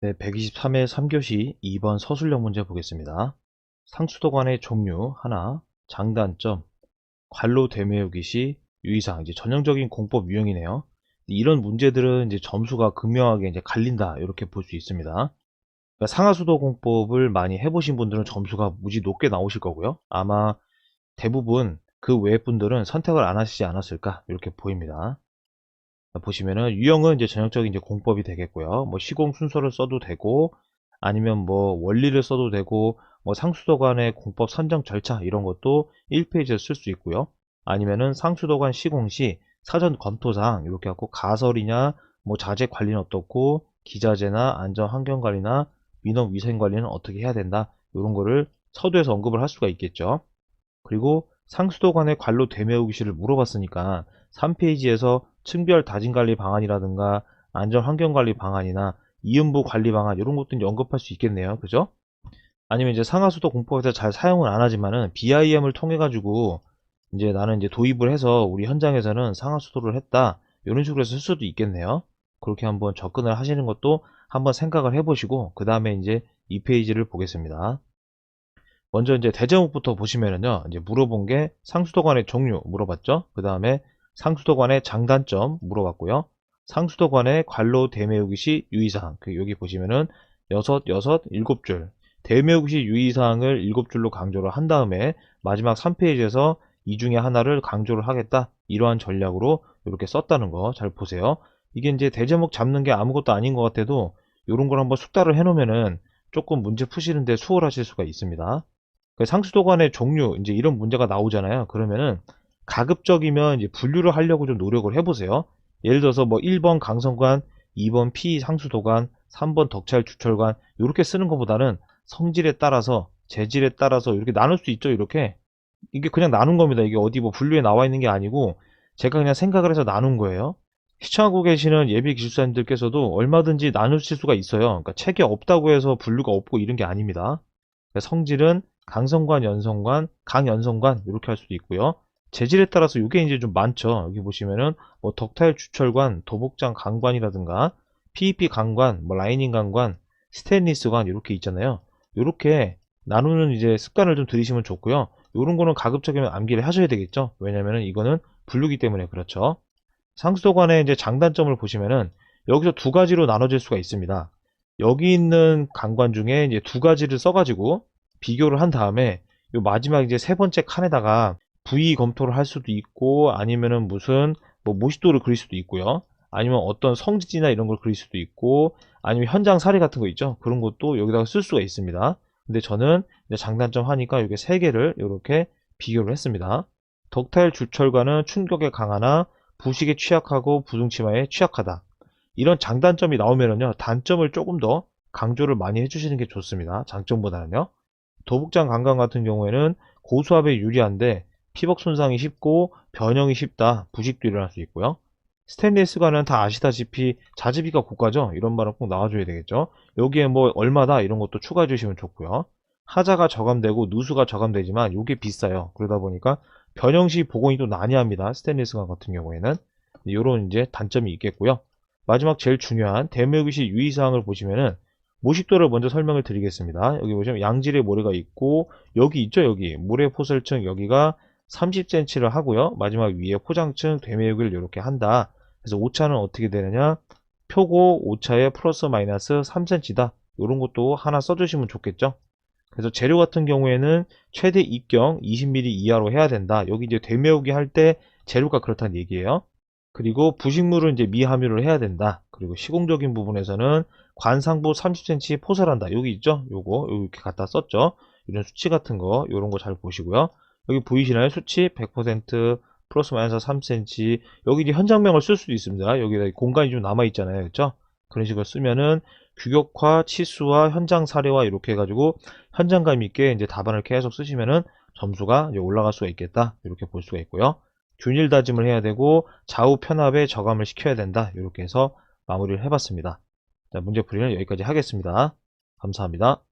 네, 123회 3교시 2번 서술형 문제 보겠습니다. 상수도관의 종류 하나, 장단점, 관로 되메우기 시 유의사항, 이제 전형적인 공법 유형이네요. 이런 문제들은 이제 점수가 극명하게 이제 갈린다 이렇게 볼 수 있습니다. 그러니까 상하수도 공법을 많이 해보신 분들은 점수가 무지 높게 나오실 거고요. 아마 대부분 그 외의 분들은 선택을 안 하시지 않았을까 이렇게 보입니다. 보시면은 유형은 이제 전형적인 이제 공법이 되겠고요. 뭐 시공 순서를 써도 되고 아니면 뭐 원리를 써도 되고 뭐 상수도관의 공법 선정 절차 이런 것도 1페이지에 쓸수 있고요. 아니면은 상수도관 시공 시 사전 검토사항 이렇게 갖고 가설이냐 뭐 자재 관리는 어떻고 기자재나 안전 환경 관리나 민원 위생 관리는 어떻게 해야 된다 이런 거를 서두에서 언급을 할 수가 있겠죠. 그리고 상수도관의 관로 되메우기시를 물어봤으니까 3페이지에서 층별 다짐관리 방안이라든가 안전환경관리 방안이나 이음부 관리 방안 이런 것도 언급할 수 있겠네요. 그죠? 아니면 이제 상하수도 공법에서 잘 사용은 안 하지만은 BIM을 통해 가지고 이제 나는 이제 도입을 해서 우리 현장에서는 상하수도를 했다. 이런 식으로 쓸 수도 있겠네요. 그렇게 한번 접근을 하시는 것도 한번 생각을 해보시고 그 다음에 이제 이 페이지를 보겠습니다. 먼저 이제 대제목부터 보시면은요. 이제 물어본 게 상수도관의 종류 물어봤죠. 그 다음에 상수도관의 장단점 물어봤고요. 상수도관의 관로 대매우기 시 유의사항 그 여기 보시면은 여섯 여섯 일곱 줄 대매우기 시 유의사항을 일곱 줄로 강조를 한 다음에 마지막 3페이지에서 이 중에 하나를 강조를 하겠다 이러한 전략으로 이렇게 썼다는 거 잘 보세요. 이게 이제 대제목 잡는 게 아무것도 아닌 것 같아도 이런 걸 한번 숙달을 해 놓으면은 조금 문제 푸시는데 수월하실 수가 있습니다. 그 상수도관의 종류 이제 이런 문제가 나오잖아요. 그러면은 가급적이면 이제 분류를 하려고 좀 노력을 해보세요. 예를 들어서 뭐 1번 강성관, 2번 피 상수도관, 3번 덕찰 주철관 이렇게 쓰는 것보다는 성질에 따라서 재질에 따라서 이렇게 나눌 수 있죠. 이렇게 이게 그냥 나눈 겁니다. 이게 어디 뭐 분류에 나와 있는 게 아니고 제가 그냥 생각을 해서 나눈 거예요. 시청하고 계시는 예비 기술사님들께서도 얼마든지 나누실 수가 있어요. 그러니까 책에 없다고 해서 분류가 없고 이런 게 아닙니다. 그러니까 성질은 강성관, 연성관, 강연성관 이렇게 할 수도 있고요. 재질에 따라서 이게 이제 좀 많죠. 여기 보시면은 뭐 덕타일 주철관, 도복장 강관이라든가 PEP 강관, 뭐 라이닝 강관, 스테인리스 관 이렇게 있잖아요. 이렇게 나누는 이제 습관을 좀 들이시면 좋고요. 이런 거는 가급적이면 암기를 하셔야 되겠죠. 왜냐면은 이거는 분류기 때문에 그렇죠. 상수도관의 이제 장단점을 보시면은 여기서 두 가지로 나눠질 수가 있습니다. 여기 있는 강관 중에 이제 두 가지를 써가지고 비교를 한 다음에 요 마지막 이제 세 번째 칸에다가 부위 검토를 할 수도 있고 아니면은 무슨 뭐 모시도를 그릴 수도 있고요. 아니면 어떤 성지지나 이런 걸 그릴 수도 있고 아니면 현장 사례 같은 거 있죠. 그런 것도 여기다가 쓸 수가 있습니다. 근데 저는 장단점 하니까 이게 세 개를 이렇게 비교를 했습니다. 덕타일 주철과는 충격에 강하나 부식에 취약하고 부등치마에 취약하다. 이런 장단점이 나오면은요, 단점을 조금 더 강조를 많이 해주시는 게 좋습니다. 장점보다는요. 도북장 강강 같은 경우에는 고수압에 유리한데 피복 손상이 쉽고 변형이 쉽다. 부식도 일어날 수 있고요. 스테인리스관은 다 아시다시피 자재비가 고가죠. 이런 말은 꼭 나와줘야 되겠죠. 여기에 뭐 얼마다 이런 것도 추가해 주시면 좋고요. 하자가 저감되고 누수가 저감되지만 이게 비싸요. 그러다 보니까 변형 시 복원이 또 난해합니다. 스테인리스관 같은 경우에는 이런 이제 단점이 있겠고요. 마지막 제일 중요한 대매우기 시 유의사항을 보시면은 모식도를 먼저 설명을 드리겠습니다. 여기 보시면 양질의 모래가 있고 여기 있죠 여기 모래 포설층 여기가 30cm를 하고요. 마지막 위에 포장층 되매우기를 이렇게 한다. 그래서 오차는 어떻게 되느냐 표고 오차에 플러스 마이너스 3cm다. 이런 것도 하나 써주시면 좋겠죠. 그래서 재료 같은 경우에는 최대 입경 20mm 이하로 해야 된다. 여기 이제 되매우기 할 때 재료가 그렇다는 얘기예요. 그리고 부식물은 이제 미함유를 해야 된다. 그리고 시공적인 부분에서는 관상부 30cm 포설한다. 여기 있죠? 요거 이렇게 갖다 썼죠. 이런 수치 같은 거 이런 거 잘 보시고요. 여기 보이시나요? 수치 100% 플러스 마이너스 3cm 여기 이제 현장명을 쓸 수도 있습니다. 여기다 공간이 좀 남아 있잖아요. 그렇죠? 그런 식으로 쓰면은 규격화, 치수와 현장 사례와 이렇게 해가지고 현장감 있게 이제 답안을 계속 쓰시면은 점수가 올라갈 수가 있겠다. 이렇게 볼 수가 있고요. 균일 다짐을 해야 되고 좌우 편합에 저감을 시켜야 된다. 이렇게 해서 마무리를 해봤습니다. 자, 문제 풀이는 여기까지 하겠습니다. 감사합니다.